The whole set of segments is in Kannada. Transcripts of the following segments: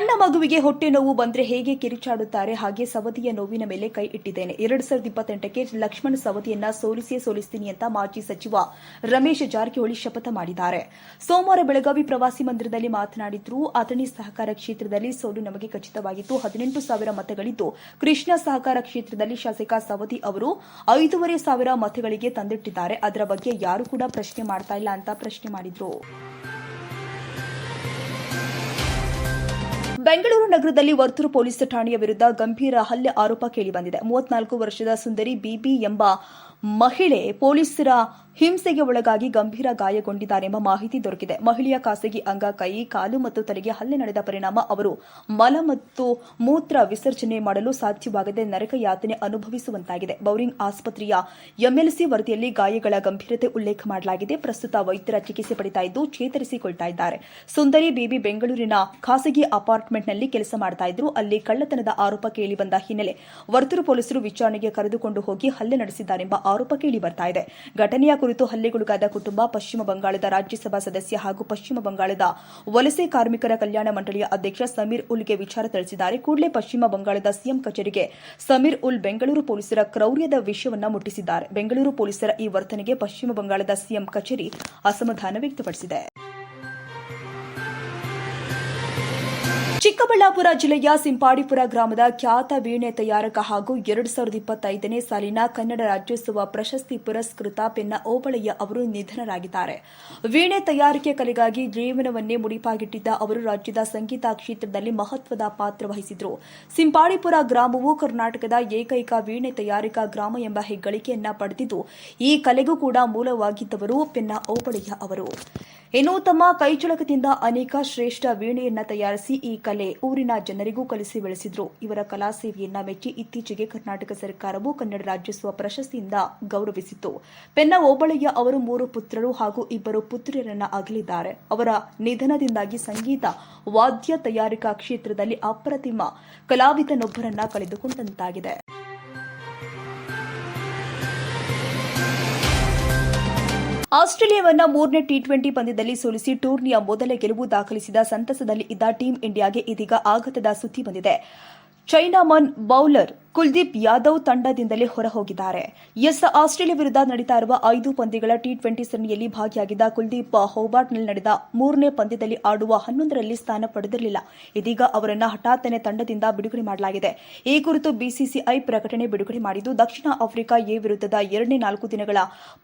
ಸಣ್ಣ ಮಗುವಿಗೆ ಹೊಟ್ಟೆ ನೋವು ಬಂದ್ರೆ ಹೇಗೆ ಕಿರಿಚಾಡುತ್ತಾರೆ? ಹಾಗೆ ಸವದಿಯ ನೋವಿನ ಮೇಲೆ ಕೈ ಇಟ್ಟಿದ್ದೇನೆ. ಎರಡ್ ಸಾವಿರದ ಇಪ್ಪತ್ತೆಂಟಕ್ಕೆ ಲಕ್ಷ್ಮಣ್ ಸವದಿಯನ್ನ ಸೋಲಿಸೇ ಸೋಲಿಸ್ತೀನಿ ಅಂತ ಮಾಜಿ ಸಚಿವ ರಮೇಶ್ ಜಾರಕಿಹೊಳಿ ಶಪಥ ಮಾಡಿದ್ದಾರೆ. ಸೋಮವಾರ ಬೆಳಗಾವಿ ಪ್ರವಾಸಿ ಮಂದಿರದಲ್ಲಿ ಮಾತನಾಡಿದ್ರು. ಅಥಣಿ ಸಹಕಾರ ಕ್ಷೇತ್ರದಲ್ಲಿ ಸೋಲು ನಮಗೆ ಖಚಿತವಾಗಿತ್ತು. ಹದಿನೆಂಟು ಸಾವಿರ ಮತಗಳಿದ್ದು ಕೃಷ್ಣ ಸಹಕಾರ ಕ್ಷೇತ್ರದಲ್ಲಿ ಶಾಸಕ ಸವದಿ ಅವರು ಐದೂವರೆ ಸಾವಿರ ಮತಗಳಿಗೆ ತಂದಿಟ್ಟಿದ್ದಾರೆ. ಅದರ ಬಗ್ಗೆ ಯಾರು ಕೂಡ ಪ್ರಶ್ನೆ ಮಾಡ್ತಾ ಇಲ್ಲ ಅಂತ ಪ್ರಶ್ನೆ ಮಾಡಿದ್ರು. ಬೆಂಗಳೂರು ನಗರದಲ್ಲಿ ವರ್ತೂರು ಪೊಲೀಸ್ ಠಾಣೆಯ ವಿರುದ್ಧ ಗಂಭೀರ ಹಲ್ಲೆ ಆರೋಪ ಕೇಳಿಬಂದಿದೆ ಮೂವತ್ನಾಲ್ಕು ವರ್ಷದ ಸುಂದರಿ ಬಿಬಿ ಎಂಬ ಮಹಿಳೆ ಪೊಲೀಸರ ಹಿಂಸೆಗೆ ಒಳಗಾಗಿ ಗಂಭೀರ ಗಾಯಗೊಂಡಿದ್ದಾರೆಂಬ ಮಾಹಿತಿ ದೊರಕಿದೆ. ಮಹಿಳೆಯ ಖಾಸಗಿ ಅಂಗ, ಕೈ, ಕಾಲು ಮತ್ತು ತಲೆಗೆ ಹಲ್ಲೆ ನಡೆದ ಪರಿಣಾಮ ಅವರು ಮಲ ಮತ್ತು ಮೂತ್ರ ವಿಸರ್ಜನೆ ಮಾಡಲು ಸಾಧ್ಯವಾಗದೆ ನರಕ ಯಾತನೆ ಅನುಭವಿಸುವಂತಾಗಿದೆ. ಬೌರಿಂಗ್ ಆಸ್ಪತ್ರೆಯ ಎಂಎಲ್ಸಿ ವರದಿಯಲ್ಲಿ ಗಾಯಗಳ ಗಂಭೀರತೆ ಉಲ್ಲೇಖ ಮಾಡಲಾಗಿದೆ. ಪ್ರಸ್ತುತ ವೈದ್ಯರ ಚಿಕಿತ್ಸೆ ಪಡಿತಾ ಇದ್ದು ಚೇತರಿಸಿಕೊಳ್ತಾ ಇದ್ದಾರೆ. ಸುಂದರಿ ಬೇಬಿ ಬೆಂಗಳೂರಿನ ಖಾಸಗಿ ಅಪಾರ್ಟ್ಮೆಂಟ್ನಲ್ಲಿ ಕೆಲಸ ಮಾಡ್ತಾ ಇದ್ರು. ಅಲ್ಲಿ ಕಳ್ಳತನದ ಆರೋಪ ಕೇಳಿಬಂದ ಹಿನ್ನೆಲೆ ವರ್ತರು ಪೊಲೀಸರು ವಿಚಾರಣೆಗೆ ಕರೆದುಕೊಂಡು ಹೋಗಿ ಹಲ್ಲೆ ನಡೆಸಿದ್ದಾರೆಂಬ ಆರೋಪ ಕೇಳಿ ಬರ್ತಾ ಇದೆ. ಘಟನೆಯ ಕುರಿತು ಹಲ್ಲೆಗೊಳಗಾದ ಕುಟುಂಬ ಪಶ್ಚಿಮ ಬಂಗಾಳದ ರಾಜ್ಯಸಭಾ ಸದಸ್ಯ ಹಾಗೂ ಪಶ್ಚಿಮ ಬಂಗಾಳದ ವಲಸೆ ಕಾರ್ಮಿಕರ ಕಲ್ಯಾಣ ಮಂಡಳಿಯ ಅಧ್ಯಕ್ಷ ಸಮೀರ್ ಉಲ್ಗೆ ವಿಚಾರ ತಿಳಿಸಿದ್ದಾರೆ. ಕೂಡಲೇ ಪಶ್ಚಿಮ ಬಂಗಾಳದ ಸಿಎಂ ಕಚೇರಿಗೆ ಸಮೀರ್ ಉಲ್ ಬೆಂಗಳೂರು ಪೊಲೀಸರ ಕ್ರೌರ್ಯದ ವಿಷಯವನ್ನ ಮುಟ್ಟಿಸಿದ್ದಾರೆ. ಬೆಂಗಳೂರು ಪೊಲೀಸರ ಈ ವರ್ತನೆಗೆ ಪಶ್ಚಿಮ ಬಂಗಾಳದ ಸಿಎಂ ಕಚೇರಿ ಅಸಮಾಧಾನ ವ್ಯಕ್ತಪಡಿಸಿದೆ. ಚಿಕ್ಕಬಳ್ಳಾಪುರ ಜಿಲ್ಲೆಯ ಸಿಂಪಾಡಿಪುರ ಗ್ರಾಮದ ಖ್ಯಾತ ವೀಣೆ ತಯಾರಕ ಹಾಗೂ ಎರಡು ಸಾವಿರದ ಇಪ್ಪತ್ತೈದನೇ ಸಾಲಿನ ಕನ್ನಡ ರಾಜ್ಯೋತ್ಸವ ಪ್ರಶಸ್ತಿ ಪುರಸ್ಕೃತ ಪೆನ್ನ ಓಬಳಯ್ಯ ಅವರು ನಿಧನರಾಗಿದ್ದಾರೆ. ವೀಣೆ ತಯಾರಿಕೆ ಕಲೆಗಾಗಿ ಜೀವನವನ್ನೇ ಮುಡಿಪಾಗಿಟ್ಟಿದ್ದ ಅವರು ರಾಜ್ಯದ ಸಂಗೀತ ಕ್ಷೇತ್ರದಲ್ಲಿ ಮಹತ್ವದ ಪಾತ್ರ ವಹಿಸಿದ್ರು. ಸಿಂಪಾಡಿಪುರ ಗ್ರಾಮವು ಕರ್ನಾಟಕದ ಏಕೈಕ ವೀಣೆ ತಯಾರಿಕಾ ಗ್ರಾಮ ಎಂಬ ಹೆಗ್ಗಳಿಕೆಯನ್ನ ಪಡೆದಿದ್ದು, ಈ ಕಲೆಗೂ ಕೂಡ ಮೂಲವಾಗಿದ್ದವರು ಪೆನ್ನ ಓಬಳಯ್ಯ ಅವರು. ಇನ್ನು ತಮ್ಮ ಕೈಚಳಕದಿಂದ ಅನೇಕ ಶ್ರೇಷ್ಠ ವೀಣೆಯನ್ನ ತಯಾರಿಸಿ ಈ ಕಲೆ ಊರಿನ ಜನರಿಗೂ ಕಲಿಸಿ ಬೆಳೆಸಿದ್ರು. ಇವರ ಕಲಾ ಸೇವೆಯನ್ನ ಮೆಚ್ಚಿ ಇತ್ತೀಚೆಗೆ ಕರ್ನಾಟಕ ಸರ್ಕಾರವು ಕನ್ನಡ ರಾಜ್ಯೋತ್ಸವ ಪ್ರಶಸ್ತಿಯಿಂದ ಗೌರವಿಸಿತು ಪೆನ್ನ ಓಬಳಯ್ಯ ಅವರು ಮೂರು ಪುತ್ರರು ಹಾಗೂ ಇಬ್ಬರು ಪುತ್ರಿಯರನ್ನ ಅಗಲಿದ್ದಾರೆ. ಅವರ ನಿಧನದಿಂದಾಗಿ ಸಂಗೀತ, ವಾದ್ಯ ತಯಾರಿಕಾ ಕ್ಷೇತ್ರದಲ್ಲಿ ಅಪ್ರತಿಮ ಕಲಾವಿದನೊಬ್ಬರನ್ನ ಕಳೆದುಕೊಂಡಂತಾಗಿದೆ. ಆಸ್ಟ್ರೇಲಿಯಾವನ್ನ ಮೂರನೇ ಟಿ ಟ್ವೆಂಟಿ ಪಂದ್ಯದಲ್ಲಿ ಸೋಲಿಸಿ ಟೂರ್ನಿಯ ಮೊದಲ ಗೆಲುವು ದಾಖಲಿಸಿದ ಸಂತಸದಲ್ಲಿ ಇದ್ದ ಟೀಂ ಇಂಡಿಯಾಗೆ ಇದೀಗ ಆಘಾತದ ಸುದ್ದಿ ಬಂದಿದೆ. ಚೈನಾಮನ್ ಬೌಲರ್ ಕುಲ್ದೀಪ್ ಯಾದವ್ ತಂಡದಿಂದಲೇ ಹೊರಹೋಗಿದ್ದಾರೆ. ಎಸ್ ಆಸ್ಟ್ರೇಲಿಯಾ ವಿರುದ್ಧ ನಡೀತಾ ಇರುವ ಐದು ಪಂದ್ಯಗಳ ಟಿ ಟ್ವೆಂಟಿ ಸರಣಿಯಲ್ಲಿ ಭಾಗಿಯಾಗಿದ್ದ ಕುಲ್ದೀಪ್ ಹೌಬಾರ್ಟ್ನಲ್ಲಿ ನಡೆದ ಮೂರನೇ ಪಂದ್ಯದಲ್ಲಿ ಆಡುವ ಹನ್ನೊಂದರಲ್ಲಿ ಸ್ಥಾನ ಪಡೆದಿರಲಿಲ್ಲ. ಇದೀಗ ಅವರನ್ನು ಹಠಾತ್ತನೆ ತಂಡದಿಂದ ಬಿಡುಗಡೆ ಮಾಡಲಾಗಿದೆ. ಈ ಕುರಿತು ಬಿಸಿಸಿಐ ಪ್ರಕಟಣೆ ಬಿಡುಗಡೆ ಮಾಡಿದ್ದು, ದಕ್ಷಿಣ ಆಫ್ರಿಕಾ ಎ ವಿರುದ್ಧದ ಎರಡನೇ ನಾಲ್ಕು ದಿನಗಳ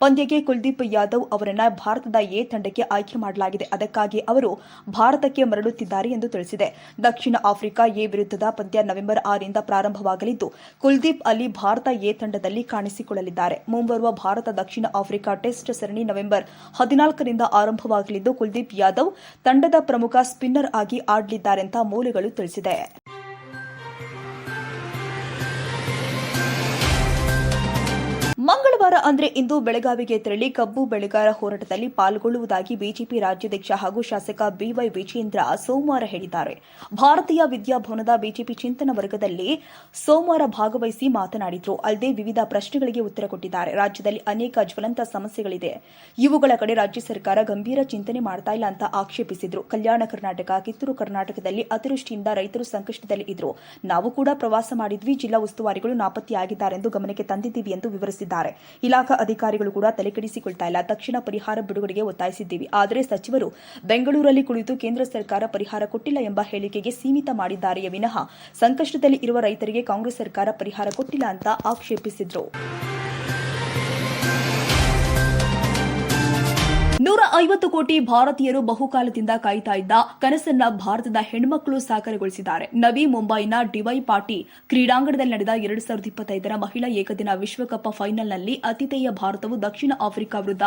ಪಂದ್ಯಕ್ಕೆ ಕುಲ್ದೀಪ್ ಯಾದವ್ ಅವರನ್ನು ಭಾರತದ ಎ ತಂಡಕ್ಕೆ ಆಯ್ಕೆ ಮಾಡಲಾಗಿದೆ. ಅದಕ್ಕಾಗಿ ಅವರು ಭಾರತಕ್ಕೆ ಮರಳುತ್ತಿದ್ದಾರೆ ಎಂದು ತಿಳಿಸಿದೆ. ದಕ್ಷಿಣ ಆಫ್ರಿಕಾ ಎ ವಿರುದ್ಧದ ಪಂದ್ಯ ನವೆಂಬರ್ ಆರಿಂದ ಪ್ರಾರಂಭವಾಗಲಿದ್ದು ಕುಲ್ದೀಪ್ ಅಲಿ ಭಾರತ ಎ ತಂಡದಲ್ಲಿ ಕಾಣಿಸಿಕೊಳ್ಳಲಿದ್ದಾರೆ. ಮುಂಬರುವ ಭಾರತ ದಕ್ಷಿಣ ಆಫ್ರಿಕಾ ಟೆಸ್ಟ್ ಸರಣಿ ನವೆಂಬರ್ ಹದಿನಾಲ್ಕರಿಂದ ಆರಂಭವಾಗಲಿದ್ದು ಕುಲ್ದೀಪ್ ಯಾದವ್ ತಂಡದ ಪ್ರಮುಖ ಸ್ಪಿನ್ನರ್ ಆಗಿ ಆಡಲಿದ್ದಾರೆಂತ ಮೂಲಗಳು ತಿಳಿಸಿದೆ. ಮಂಗಳವಾರ ಅಂದ್ರೆ ಇಂದು ಬೆಳಗಾವಿಗೆ ತೆರಳಿ ಕಬ್ಬು ಬೆಳೆಗಾರ ಹೋರಾಟದಲ್ಲಿ ಪಾಲ್ಗೊಳ್ಳುವುದಾಗಿ ಬಿಜೆಪಿ ರಾಜ್ಯಾಧ್ಯಕ್ಷ ಹಾಗೂ ಶಾಸಕ ಬಿವೈ ವಿಜೇಂದ್ರ ಸೋಮವಾರ ಹೇಳಿದ್ದಾರೆ. ಭಾರತೀಯ ವಿದ್ಯಾಭವನದ ಬಿಜೆಪಿ ಚಿಂತನ ವರ್ಗದಲ್ಲಿ ಸೋಮವಾರ ಭಾಗವಹಿಸಿ ಮಾತನಾಡಿದರು. ಅಲ್ಲದೆ ವಿವಿಧ ಪ್ರಶ್ನೆಗಳಿಗೆ ಉತ್ತರ ಕೊಟ್ಟಿದ್ದಾರೆ. ರಾಜ್ಯದಲ್ಲಿ ಅನೇಕ ಜ್ವಲಂತ ಸಮಸ್ಯೆಗಳಿದೆ. ಇವುಗಳ ಕಡೆ ರಾಜ್ಯ ಸರ್ಕಾರ ಗಂಭೀರ ಚಿಂತನೆ ಮಾಡ್ತಾ ಇಲ್ಲ ಅಂತ ಆಕ್ಷೇಪಿಸಿದರು. ಕಲ್ಯಾಣ ಕರ್ನಾಟಕ, ಕಿತ್ತೂರು ಕರ್ನಾಟಕದಲ್ಲಿ ಅತಿವೃಷ್ಟಿಯಿಂದ ರೈತರು ಸಂಕಷ್ಟದಲ್ಲಿ ಇದ್ರು. ನಾವು ಕೂಡ ಪ್ರವಾಸ ಮಾಡಿದ್ವಿ. ಜಿಲ್ಲಾ ಉಸ್ತುವಾರಿಗಳು ನಾಪತ್ತೆಯಾಗಿದ್ದಾರೆಂದು ಗಮನಕ್ಕೆ ತಂದಿದ್ದೀವಿ ಎಂದು ವಿವರಿಸಿದ್ದಾರೆ. ಇಲಾಖಾ ಅಧಿಕಾರಿಗಳು ಕೂಡ ತಲೆಕೆಡಿಸಿಕೊಳ್ತಾ ಇಲ್ಲ. ತಕ್ಷಣ ಪರಿಹಾರ ಬಿಡುಗಡೆಗೆ ಒತ್ತಾಯಿಸಿದ್ದೀವಿ. ಆದರೆ ಸಚಿವರು ಬೆಂಗಳೂರಲ್ಲಿ ಕುಳಿತು ಕೇಂದ್ರ ಸರ್ಕಾರ ಪರಿಹಾರ ಕೊಟ್ಟಿಲ್ಲ ಎಂಬ ಹೇಳಿಕೆಗೆ ಸೀಮಿತ ಮಾಡಿದ್ದಾರೆಯೇ ವಿನಃ ಸಂಕಷ್ಟದಲ್ಲಿ ಇರುವ ರೈತರಿಗೆ ಕಾಂಗ್ರೆಸ್ ಸರ್ಕಾರ ಪರಿಹಾರ ಕೊಟ್ಟಿಲ್ಲ ಅಂತ ಆಕ್ಷೇಪಿಸಿದ್ರು. ನೂರ ಐವತ್ತು ಕೋಟಿ ಭಾರತೀಯರು ಬಹುಕಾಲದಿಂದ ಕಾಯ್ತಾ ಇದ್ದ ಕನಸನ್ನ ಭಾರತದ ಹೆಣ್ಮಕ್ಕಳು ಸಾಕಾರಗೊಳಿಸಿದ್ದಾರೆ. ನವಿ ಮುಂಬೈನ ಡಿವೈ ಪಾಟಿ ಕ್ರೀಡಾಂಗಣದಲ್ಲಿ ನಡೆದ ಎರಡು ಸಾವಿರದ ಇಪ್ಪತ್ತೈದರ ಮಹಿಳಾ ಏಕದಿನ ವಿಶ್ವಕಪ್ ಫೈನಲ್ನಲ್ಲಿ ಅತಿಥೇಯ ಭಾರತವು ದಕ್ಷಿಣ ಆಫ್ರಿಕಾ ವಿರುದ್ಧ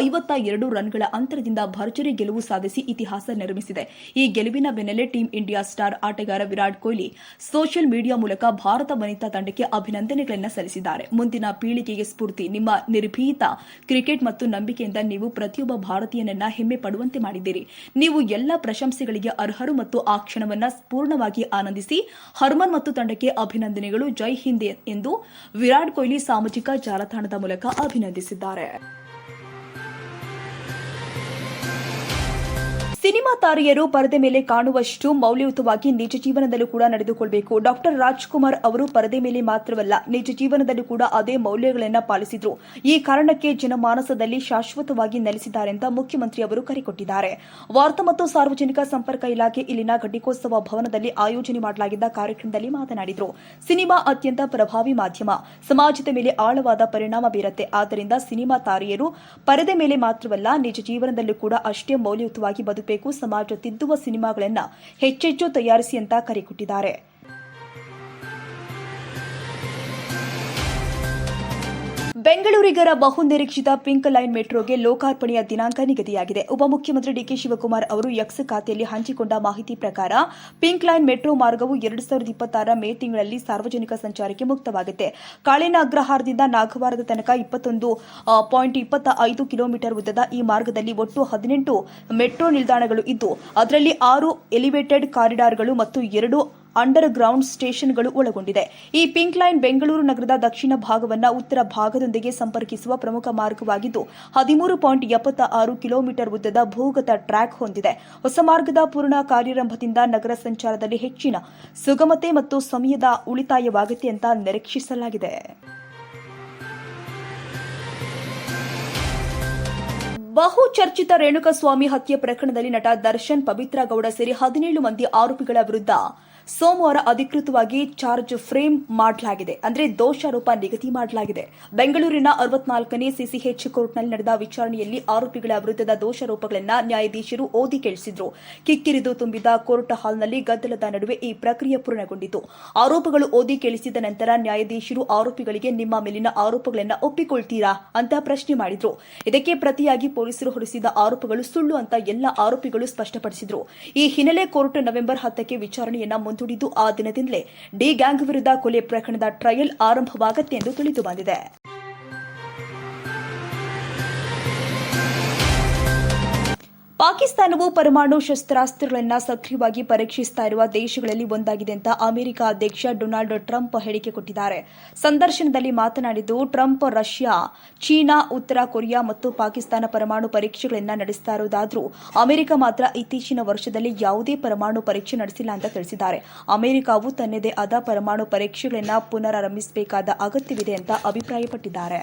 ಐವತ್ತ ಎರಡು ರನ್ಗಳ ಅಂತರದಿಂದ ಭರ್ಜರಿ ಗೆಲುವು ಸಾಧಿಸಿ ಇತಿಹಾಸ ನಿರ್ಮಿಸಿದೆ. ಈ ಗೆಲುವಿನ ಬೆನ್ನಲ್ಲೇ ಟೀಂ ಇಂಡಿಯಾ ಸ್ಟಾರ್ ಆಟಗಾರ ವಿರಾಟ್ ಕೊಹ್ಲಿ ಸೋಷಿಯಲ್ ಮೀಡಿಯಾ ಮೂಲಕ ಭಾರತ ವನಿತಾ ತಂಡಕ್ಕೆ ಅಭಿನಂದನೆಗಳನ್ನು ಸಲ್ಲಿಸಿದ್ದಾರೆ. ಮುಂದಿನ ಪೀಳಿಗೆಗೆ ಸ್ಫೂರ್ತಿ. ನಿಮ್ಮ ನಿರ್ಭೀತ ಕ್ರಿಕೆಟ್ ಮತ್ತು ನಂಬಿಕೆಯಿಂದ ನೀವು ಪ್ರತಿಯೊಬ್ಬ ಭಾರತೀಯನನ್ನ ಹೆಮ್ಮೆ ಪಡುವಂತೆ ಮಾಡಿದ್ದೀರಿ. ನೀವು ಎಲ್ಲ ಪ್ರಶಂಸೆಗಳಿಗೆ ಅರ್ಹರು ಮತ್ತು ಆ ಕ್ಷಣವನ್ನ ಪೂರ್ಣವಾಗಿ ಆನಂದಿಸಿ, ಹರ್ಮನ್ ಮತ್ತು ತಂಡಕ್ಕೆ ಅಭಿನಂದನೆಗಳು. ಜೈ ಹಿಂದ್ ಎಂದು ವಿರಾಟ್ ಕೊಹ್ಲಿ ಸಾಮಾಜಿಕ ಜಾಲತಾಣದ ಮೂಲಕ ಅಭಿನಂದಿಸಿದ್ದಾರೆ. ಸಿನಿಮಾ ತಾರೆಯರು ಪರದೆ ಮೇಲೆ ಕಾಣುವಷ್ಟು ಮೌಲ್ಯಯುತವಾಗಿ ನಿಜ ಜೀವನದಲ್ಲೂ ಕೂಡ ನಡೆದುಕೊಳ್ಬೇಕು. ಡಾಕ್ಟರ್ ರಾಜ್ಕುಮಾರ್ ಅವರು ಪರದೆ ಮೇಲೆ ಮಾತ್ರವಲ್ಲ, ನಿಜ ಜೀವನದಲ್ಲೂ ಕೂಡ ಅದೇ ಮೌಲ್ಯಗಳನ್ನು ಪಾಲಿಸಿದ್ರು. ಈ ಕಾರಣಕ್ಕೆ ಜನಮಾನಸದಲ್ಲಿ ಶಾಶ್ವತವಾಗಿ ನೆಲೆಸಿದ್ದಾರೆ ಅಂತ ಮುಖ್ಯಮಂತ್ರಿ ಅವರು ಕರೆ ಕೊಟ್ಟಿದ್ದಾರೆ. ವಾರ್ತಾ ಮತ್ತು ಸಾರ್ವಜನಿಕ ಸಂಪರ್ಕ ಇಲಾಖೆ ಇಲ್ಲಿನ ಘಟಿಕೋತ್ಸವ ಭವನದಲ್ಲಿ ಆಯೋಜನೆ ಮಾಡಲಾಗಿದ್ದ ಕಾರ್ಯಕ್ರಮದಲ್ಲಿ ಮಾತನಾಡಿದರು. ಸಿನಿಮಾ ಅತ್ಯಂತ ಪ್ರಭಾವಿ ಮಾಧ್ಯಮ. ಸಮಾಜದ ಮೇಲೆ ಆಳವಾದ ಪರಿಣಾಮ ಬೀರುತ್ತೆ. ಆದ್ದರಿಂದ ಸಿನಿಮಾ ತಾರೆಯರು ಪರದೆ ಮೇಲೆ ಮಾತ್ರವಲ್ಲ, ನಿಜ ಜೀವನದಲ್ಲೂ ಕೂಡ ಅಷ್ಟೇ ಮೌಲ್ಯಯುತವಾಗಿ ಬದುಕಬೇಕು ಸಮಾಜ ತಿದ್ದುವ ಸಿನಿಮಾಗಳನ್ನ ಹೆಚ್ಚೆಚ್ಚು ತಯಾರಿಸಿ ಅಂತ ಕರೆ ಕೊಟ್ಟಿದ್ದಾರೆ. ಬೆಂಗಳೂರಿಗರ ಬಹುನಿರೀಕ್ಷಿತ ಪಿಂಕ್ ಲೈನ್ ಮೆಟ್ರೋಗೆ ಲೋಕಾರ್ಪಣೆಯ ದಿನಾಂಕ ನಿಗದಿಯಾಗಿದೆ. ಉಪಮುಖ್ಯಮಂತ್ರಿ ಡಿಕೆ ಶಿವಕುಮಾರ್ ಅವರು ಯಕ್ಸ್ ಖಾತೆಯಲ್ಲಿ ಹಂಚಿಕೊಂಡ ಮಾಹಿತಿ ಪ್ರಕಾರ ಪಿಂಕ್ ಲೈನ್ ಮೆಟ್ರೋ ಮಾರ್ಗವು ಎರಡು ಸಾವಿರದ ಇಪ್ಪತ್ತಾರ ಮೇ ತಿಂಗಳಲ್ಲಿ ಸಾರ್ವಜನಿಕ ಸಂಚಾರಕ್ಕೆ ಮುಕ್ತವಾಗುತ್ತೆ. ಕಾಳಿನ ಅಗ್ರಹಾರದಿಂದ ನಾಗವಾರದ ತನಕ ಇಪ್ಪತ್ತೊಂದು ಪಾಯಿಂಟ್ ಇಪ್ಪತ್ತ ಐದು ಕಿಲೋಮೀಟರ್ ಉದ್ದದ ಈ ಮಾರ್ಗದಲ್ಲಿ ಒಟ್ಟು ಹದಿನೆಂಟು ಮೆಟ್ರೋ ನಿಲ್ದಾಣಗಳು ಇದ್ದು, ಅದರಲ್ಲಿ ಆರು ಎಲಿವೇಟೆಡ್ ಕಾರಿಡಾರ್ಗಳು ಮತ್ತು ಎರಡು ಅಂಡರ್ ಗ್ರೌಂಡ್ ಸ್ಟೇಷನ್ಗಳು ಒಳಗೊಂಡಿದೆ. ಈ ಪಿಂಕ್ ಲೈನ್ ಬೆಂಗಳೂರು ನಗರದ ದಕ್ಷಿಣ ಭಾಗವನ್ನು ಉತ್ತರ ಭಾಗದೊಂದಿಗೆ ಸಂಪರ್ಕಿಸುವ ಪ್ರಮುಖ ಮಾರ್ಗವಾಗಿದ್ದು, ಹದಿಮೂರು ಪಾಯಿಂಟ್ ಎಪ್ಪತ್ತ ಆರು ಕಿಲೋಮೀಟರ್ ಉದ್ದದ ಭೂಗತ ಟ್ರ್ಯಾಕ್ ಹೊಂದಿದೆ. ಹೊಸ ಮಾರ್ಗದ ಪೂರ್ಣ ಕಾರ್ಯಾರಂಭದಿಂದ ನಗರ ಸಂಚಾರದಲ್ಲಿ ಹೆಚ್ಚಿನ ಸುಗಮತೆ ಮತ್ತು ಸಮಯದ ಉಳಿತಾಯವಾಗುತ್ತೆ ಅಂತ ನಿರೀಕ್ಷಿಸಲಾಗಿದೆ. ಬಹು ಚರ್ಚಿತ ರೇಣುಕಸ್ವಾಮಿ ಹತ್ಯೆ ಪ್ರಕರಣದಲ್ಲಿ ನಟ ದರ್ಶನ್ ಪವಿತ್ರ ಗೌಡ ಸೇರಿ ಹದಿನೇಳು ಮಂದಿ ಆರೋಪಿಗಳ ವಿರುದ್ಧ ಸೋಮವಾರ ಅಧಿಕೃತವಾಗಿ ಚಾರ್ಜ್ ಫ್ರೇಮ್ ಮಾಡಲಾಗಿದೆ. ಅಂದ್ರೆ ದೋಷಾರೋಪ ನಿಗದಿ ಮಾಡಲಾಗಿದೆ. ಬೆಂಗಳೂರಿನ ಅರವತ್ನಾಲ್ಕನೇ ಸಿಸಿಎಚ್ ಕೋರ್ಟ್ನಲ್ಲಿ ನಡೆದ ವಿಚಾರಣೆಯಲ್ಲಿ ಆರೋಪಿಗಳ ವಿರುದ್ಧದ ದೋಷಾರೋಪಗಳನ್ನು ನ್ಯಾಯಾಧೀಶರು ಓದಿ ಕೇಳಿಸಿದ್ರು. ಕಿಕ್ಕಿರಿದು ತುಂಬಿದ ಕೋರ್ಟ್ ಹಾಲ್ನಲ್ಲಿ ಗದ್ದಲದ ನಡುವೆ ಈ ಪ್ರಕ್ರಿಯೆ ಪೂರ್ಣಗೊಂಡಿತು. ಆರೋಪಗಳು ಓದಿ ಕೇಳಿಸಿದ ನಂತರ ನ್ಯಾಯಾಧೀಶರು ಆರೋಪಿಗಳಿಗೆ ನಿಮ್ಮ ಮೇಲಿನ ಆರೋಪಗಳನ್ನು ಒಪ್ಪಿಕೊಳ್ತೀರಾ ಅಂತ ಪ್ರಶ್ನೆ ಮಾಡಿದ್ರು. ಇದಕ್ಕೆ ಪ್ರತಿಯಾಗಿ ಪೊಲೀಸರು ಹೊರಿಸಿದ ಆರೋಪಗಳು ಸುಳ್ಳು ಅಂತ ಎಲ್ಲ ಆರೋಪಿಗಳು ಸ್ಪಷ್ಟಪಡಿಸಿದ್ರು. ಈ ಹಿನ್ನೆಲೆ ಕೋರ್ಟ್ ನವೆಂಬರ್ ಹತ್ತಕ್ಕೆ ವಿಚಾರಣೆಯನ್ನ ಮುಂದೂಡಿದ್ದು ಆ ದಿನದಿಂದಲೇ ಡಿ ಗ್ಯಾಂಗ್ ವಿರುದ್ಧ ಕೊಲೆ ಪ್ರಕರಣದ ಟ್ರಯಲ್ ಆರಂಭವಾಗುತ್ತೆ ಎಂದು ತಿಳಿದು ಬಂದಿದೆ. ಪಾಕಿಸ್ತಾನವು ಪರಮಾಣು ಶಸ್ತ್ರಾಸ್ತ್ರಗಳನ್ನು ಸಕ್ರಿಯವಾಗಿ ಪರೀಕ್ಷಿಸ್ತಾ ಇರುವ ದೇಶಗಳಲ್ಲಿ ಒಂದಾಗಿದೆ ಅಂತ ಅಮೆರಿಕ ಅಧ್ಯಕ್ಷ ಡೊನಾಲ್ಡ್ ಟ್ರಂಪ್ ಹೇಳಿಕೆ ಕೊಟ್ಟಿದ್ದಾರೆ. ಸಂದರ್ಶನದಲ್ಲಿ ಮಾತನಾಡಿದ್ದು, ಟ್ರಂಪ್ ರಷ್ಯಾ, ಚೀನಾ, ಉತ್ತರ ಕೊರಿಯಾ ಮತ್ತು ಪಾಕಿಸ್ತಾನ ಪರಮಾಣು ಪರೀಕ್ಷೆಗಳನ್ನು ನಡೆಸ್ತಾ ಇರೋದಾದರೂ ಅಮೆರಿಕ ಮಾತ್ರ ಇತ್ತೀಚಿನ ವರ್ಷದಲ್ಲಿ ಯಾವುದೇ ಪರಮಾಣು ಪರೀಕ್ಷೆ ನಡೆಸಿಲ್ಲ ಅಂತ ತಿಳಿಸಿದ್ದಾರೆ. ಅಮೆರಿಕವು ತನ್ನದೇ ಆದ ಪರಮಾಣು ಪರೀಕ್ಷೆಗಳನ್ನು ಪುನರಾರಂಭಿಸಬೇಕಾದ ಅಗತ್ಯವಿದೆ ಅಂತ ಅಭಿಪ್ರಾಯಪಟ್ಟಿದ್ದಾರೆ.